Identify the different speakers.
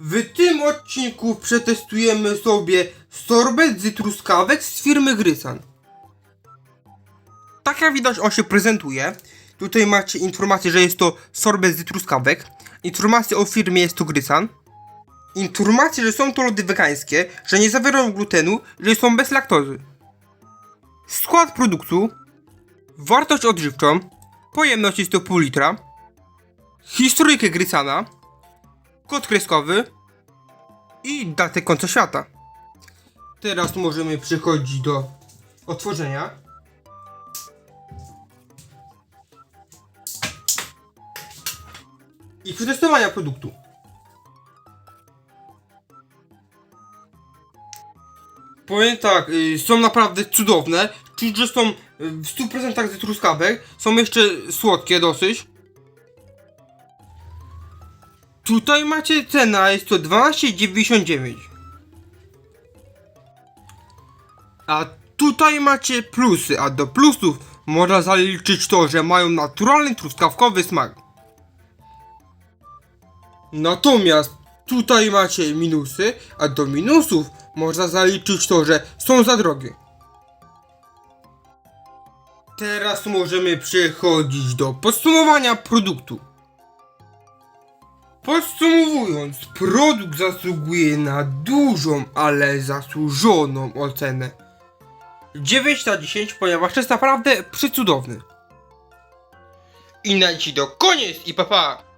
Speaker 1: W tym odcinku przetestujemy sobie sorbet z truskawek z firmy Grysan. Tak jak widać on się prezentuje. Tutaj macie informację, że jest to sorbet z truskawek. Informacje o firmie jest to Grysan. Informacje, że są to lody wegańskie, że nie zawierają glutenu, że są bez laktozy. Skład produktu. Wartość odżywczą. Pojemność jest to pół litra. Historyjkę Grysana. Kod kreskowy. I datę końca świata. Teraz możemy przechodzić do otworzenia. I przetestowania produktu. Powiem tak, y, są naprawdę cudowne. Czuć, że są y, w 100% ze truskawek. Są jeszcze słodkie dosyć. Tutaj macie cena, jest to 12,99. A tutaj macie plusy, a do plusów można zaliczyć to, że mają naturalny truskawkowy smak. Natomiast tutaj macie minusy, a do minusów można zaliczyć to, że są za drogie. Teraz możemy przechodzić do podsumowania produktu. Podsumowując, produkt zasługuje na dużą, ale zasłużoną ocenę. 9 na 10, ponieważ jest naprawdę przycudowny. I na dziś to koniec i papa! Pa.